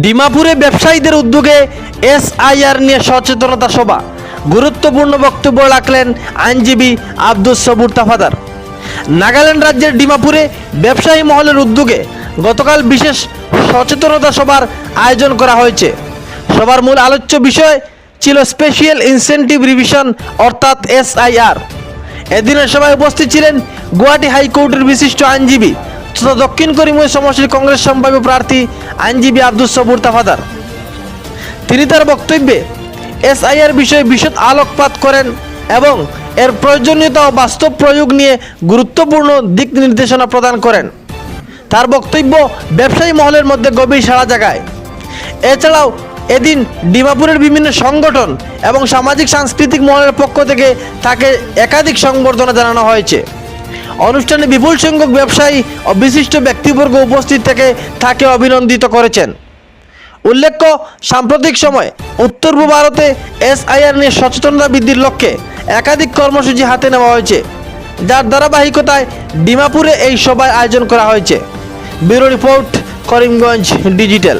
ডিমাপুরে ব্যবসায়ীদের উদ্যোগে এসআইআর নিয়ে সচেতনতা সভা। গুরুত্বপূর্ণ বক্তব্য রাখলেন আইনজীবী আব্দুস সবুর তাফাদার। নাগাল্যান্ড রাজ্যের ডিমাপুরে ব্যবসায়ী মহলের উদ্যোগে গতকাল বিশেষ সচেতনতা সভার আয়োজন করা হয়েছে। সবার মূল আলোচ্য বিষয় ছিল স্পেশিয়াল ইনসেন্টিভ রিভিশন, অর্থাৎ এসআইআর। এদিনের সভায় উপস্থিত ছিলেন গুয়াহাটি হাইকোর্টের বিশিষ্ট আইনজীবী তথা দক্ষিণ করিমগঞ্জ সমষ্টি কংগ্রেস সম্ভাব্য প্রার্থী আইনজীবী আব্দুল সবুর তাফাদার। তিনি তার বক্তব্যে এসআইআর বিষয়ে বিশদ আলোকপাত করেন এবং এর প্রয়োজনীয়তা ও বাস্তব প্রয়োগ নিয়ে গুরুত্বপূর্ণ দিক নির্দেশনা প্রদান করেন। তার বক্তব্য ব্যবসায়ী মহলের মধ্যে গভীর সাড়া জাগায়। এছাড়াও এদিন ডিমাপুরের বিভিন্ন সংগঠন এবং সামাজিক সাংস্কৃতিক মহলের পক্ষ থেকে তাকে একাধিক সংবর্ধনা জানানো হয়েছে। অনুষ্ঠানে বিপুল সংখ্যক ব্যবসায়ী ও বিশিষ্ট ব্যক্তিবর্গ উপস্থিত থেকে তাকে অভিনন্দিত করেছেন। উল্লেখ্য, সাম্প্রতিক সময়ে উত্তর পূর্ব ভারতে এসআইআর নিয়ে সচেতনতা বৃদ্ধির লক্ষ্যে একাধিক কর্মসূচি হাতে নেওয়া হয়েছে। যার ধারাবাহিকতায় ডিমাপুরে এই সভায় আয়োজন করা হয়েছে। Bureau report, Karimganj digital.